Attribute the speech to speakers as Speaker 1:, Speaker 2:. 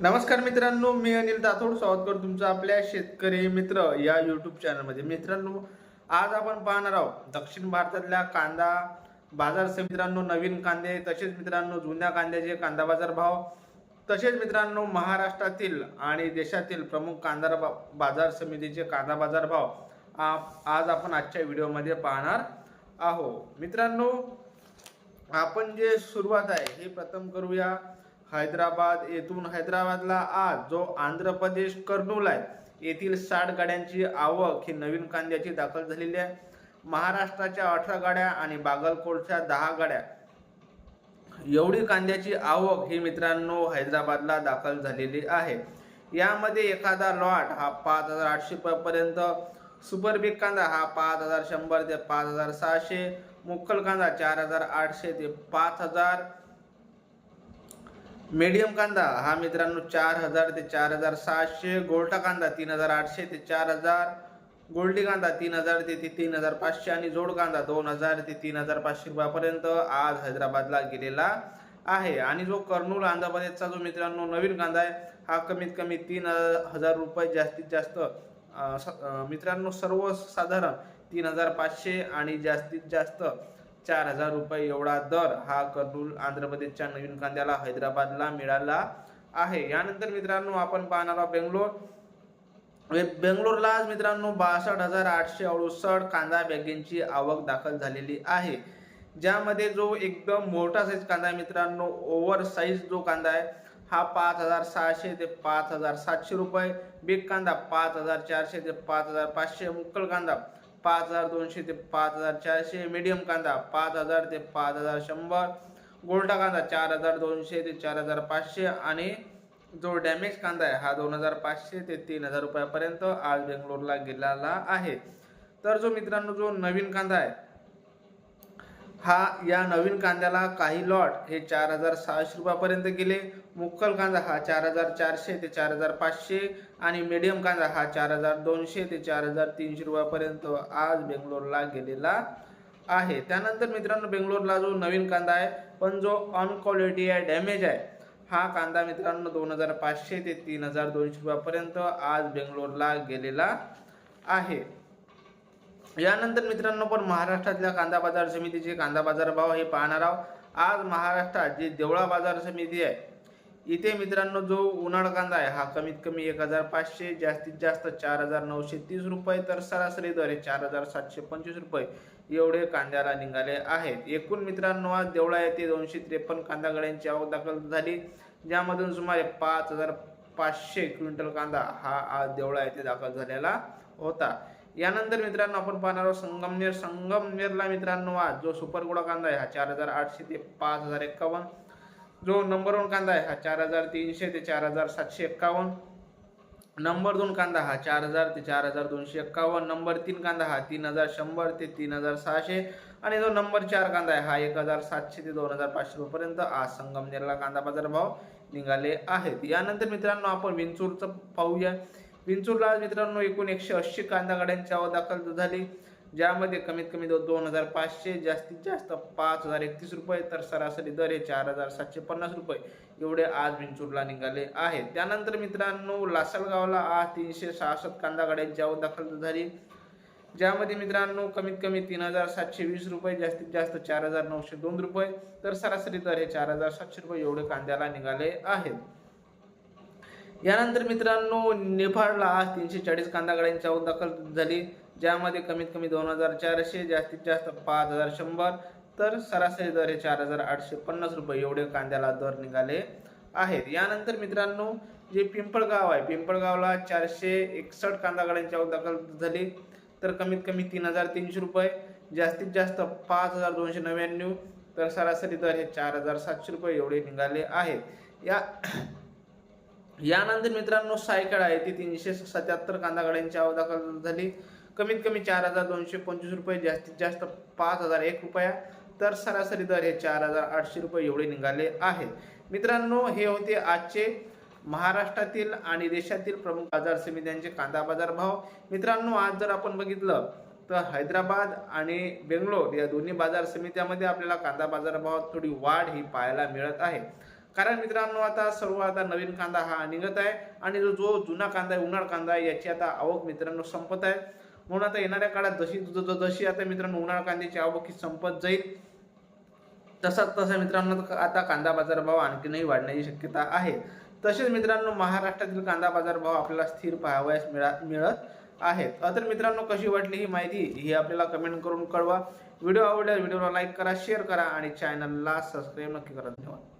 Speaker 1: नमस्कार मित्रांनो मी अनिल दाथोड स्वागत करतो तुमचं आपल्या शेतकरी मित्र या युट्यूब चॅनलमध्ये मित्रांनो आज आपण पाहणार आहोत दक्षिण भारतातल्या कांदा बाजार मित्रांनो नवीन कांदे तसेच मित्रांनो जुन्या कांद्याचे कांदा बाजार भाव. तसेच मित्रांनो महाराष्ट्रातील आणि देशातील प्रमुख कांदा बा- बाजार समितीचे कांदा बाजार भाव आज आपण आजच्या व्हिडिओमध्ये पाहणार आहोत. मित्रांनो आपण जे सुरुवात आहे हे प्रथम करूया. हैदराबाद येथून हैदराबादला आज जो आंध्र प्रदेश कर्नूल आहे येथील साठ गाड्यांची आवक ही नवीन कांद्याची दाखल झालेली आहे. महाराष्ट्राच्या अठरा गाड्या आणि बागलकोटच्या दहा गाड्या. एवढी कांद्याची आवक ही मित्रांनो हैदराबादला दाखल झालेली आहे. यामध्ये एखादा लॉट हा पाच हजार आठशे रुपयापर्यंत सुपर बिग कांदा हा पाच हजार शंभर ते पाच हजार सहाशे मुक्कल कांदा चार हजार आठशे ते पाच हजार मीडियम कांदा हा मित्रांनो चार हजार ते चार हजार सहाशे. गोल्टा कांदा तीन हजार आठशे ते चार हजार. गोल्डी कांदा तीन हजार ते ते तीन हजार पाचशे. आणि जोड कांदा दोन हजार ते तीन हजार पाचशे रुपयापर्यंत आज हैदराबादला गेलेला आहे. आणि जो कर्नूल आंध्र प्रदेशचा जो मित्रांनो नवीन कांदा आहे हा कमीत कमी तीन हजार रुपये जास्तीत जास्त स- मित्रांनो सर्वसाधारण तीन हजार पाचशे आणि जास्तीत जास्त चार हजार रुपये एवढा दर हा कर्नूल आंध्र प्रदेशच्या नवीन कांद्याला हैदराबादला मिळाला आहे. यानंतर मित्रांनो आपण पाहणार आहोत बेंगलोर. बेंगलोरला आज मित्रांनो बासष्ट हजार आठशे अडुसष्ट कांदा बॅगेंची आवक दाखल झालेली आहे. ज्यामध्ये जो एकदम मोठा साईज कांदा आहे मित्रांनो ओव्हर साईज जो कांदा आहे हा पाच हजार सहाशे ते पाच हजार सातशे रुपये. बिग कांदा पाच हजार चारशे ते पाच हजार पाचशे. मुक्कल कांदा पाच हजार दोनशे ते पाच हजार चारशे मीडियम कांदा पाच हजार ते पाच हजार शंभर गोल्डा कांदा चार हजार दोनशे ते चार हजार पाचशे आणि जो डॅमेज कांदा आहे हा दोन हजार पाचशे ते तीन हजार रुपयापर्यंत आज बेंगलोरला गेलेला आहे. तर जो मित्रांनो जो नवीन कांदा आहे हा या नवीन कांद्याला काही लॉट हे चार हजार सहाशे रुपयापर्यंत गेले. मुक्कल कांदा हा चार हजार चारशे ते चार हजार पाचशे आणि मीडियम कांदा हा चार हजार दोनशे ते चार हजार तीनशे रुपयापर्यंत आज बेंगलोरला गेलेला आहे. त्यानंतर मित्रांनो बेंगलोरला जो नवीन कांदा आहे पण जो अनक्वालिटी आहे डॅमेज आहे हा कांदा मित्रांनो दोन हजार पाचशे ते तीन हजार दोनशे रुपयापर्यंत आज बेंगलोरला गेलेला आहे. यानंतर मित्रांनो पण महाराष्ट्रातल्या कांदा बाजार समितीचे कांदा बाजार भाव हे पाहणार आहोत. आज महाराष्ट्रात जी देवळा बाजार समिती आहे इथे मित्रांनो जो उन्हाळ कांदा आहे हा कमीत कमी एक हजार पाचशे जास्तीत जास्त चार हजार नऊशे तीस रुपये तर सरासरी दर चार हजार सातशे पंचवीस रुपये एवढे कांद्याला निघाले आहेत. एकूण मित्रांनो आज देवळा येथे दोनशे त्रेपन्न कांदा गाड्यांची आवक दाखल झाली. ज्यामधून सुमारे पाच हजार पाचशे क्विंटल कांदा हा आज देवळा येथे दाखल झालेला होता. यानंतर मित्रांनो आपण पाहणार आहोत संगमनेर. संगमनेरला मित्रांनो आज जो सुपर गोडा कांदा आहे हा चार हजार आठशे ते पाच हजार एक्कावन्न जो नंबर वन कांदा आहे हा चार हजार तीनशे ते चार हजार सातशे एक्कावन्न नंबर दोन कांदा हा चार हजार ते चार हजार दोनशे एक्कावन्न नंबर तीन कांदा हा तीन हजार शंभर ते तीन हजार सहाशे आणि जो नंबर चार कांदा आहे हा एक हजार सातशे ते दोन हजार पाचशे रुपयेपर्यंत आज संगमनेरला कांदा बाजार भाव निघाले आहेत. यानंतर मित्रांनो आपण विंचूरचं पाहूया. विंचूरला आज मित्रांनो एकूण एकशे ऐंशी कांदा गाड्यांची आवक दाखल झाली. ज्यामध्ये कमीत कमी दो दोन हजार पाचशे जास्तीत जास्त पाच हजार एकतीस रुपये तर सरासरी दर हे चार हजार सातशे पन्नास रुपये एवढे आज विंचूरला निघाले आहेत त्यानंतर मित्रांनो लासलगावला आज तीनशे सहासष्ट कांदा गाड्यांची आवक दाखल झाली. ज्यामध्ये मित्रांनो कमीत कमी तीन हजार सातशे वीस रुपये जास्तीत जास्त चार हजार नऊशे दोन रुपये तर सरासरी दर हे चार हजार सातशे रुपये एवढे कांद्याला निघाले आहेत. यानंतर मित्रांनो निफाडला आज तीनशे चाळीस कांदा गाड्यांची आवक दाखल झाली ज्यामध्ये कमीत कमी दोन हजार चारशे जास्तीत जास्त पाच हजार शंभर तर सरासरी दर हे चार हजार आठशे पन्नास रुपये एवढे कांद्याला दर निघाले आहेत. यानंतर मित्रांनो जे पिंपळगाव आहे पिंपळगावला चारशे एकसष्ट कांदा गाड्यांची आवक दाखल झाली तर कमीत कमी तीन हजार तीनशे रुपये जास्तीत जास्त पाच हजार दोनशे नव्याण्णव तर सरासरी दर हे चार हजार सातशे रुपये एवढे निघाले आहेत. या यानंतर मित्रांनो सायकड आहे ती तीनशे सत्याहत्तर कांदा गाड्यांची आवक दाखल झाली. कमीत कमी चार हजार दोनशे पंचवीस रुपये जास्तीत जास्त पाच हजार एक रुपया. तर सरासरी दर हे चार हजार आठशे रुपये एवढे निघाले आहेत. मित्रांनो हे होते आजचे महाराष्ट्रातील आणि देशातील प्रमुख बाजार समित्यांचे कांदा बाजार भाव. मित्रांनो आज जर आपण बघितलं तर हैदराबाद आणि बेंगलोर या दोन्ही बाजार समित्यामध्ये आपल्याला कांदा बाजार भावात थोडी वाढ ही पाहायला मिळत आहे. कारण मित्रांनो आता सर्व आता नवीन कांदा हा निघत आहे आणि जो जो जुना कांदा आहे उन्हाळ कांदा आहे याची आता आवक मित्रांनो संपत आहे. म्हणून आता येणाऱ्या काळात जशी जशी आता मित्रांनो उन्हाळ कांद्याची आवक ही संपत जाईल तसाच तसा मित्रांनो आता कांदा बाजार भाव आणखीनही वाढण्याची शक्यता आहे. तसेच मित्रांनो महाराष्ट्रातील कांदा बाजार भाव आपल्याला स्थिर पाहावयास मिळा मिळत आहेत. तर मित्रांनो कशी वाटली ही माहिती ही आपल्याला कमेंट करून कळवा. व्हिडिओ आवडल्यास व्हिडिओला लाईक करा शेअर करा आणि चॅनलला सबस्क्राईब नक्की करा. धन्यवाद.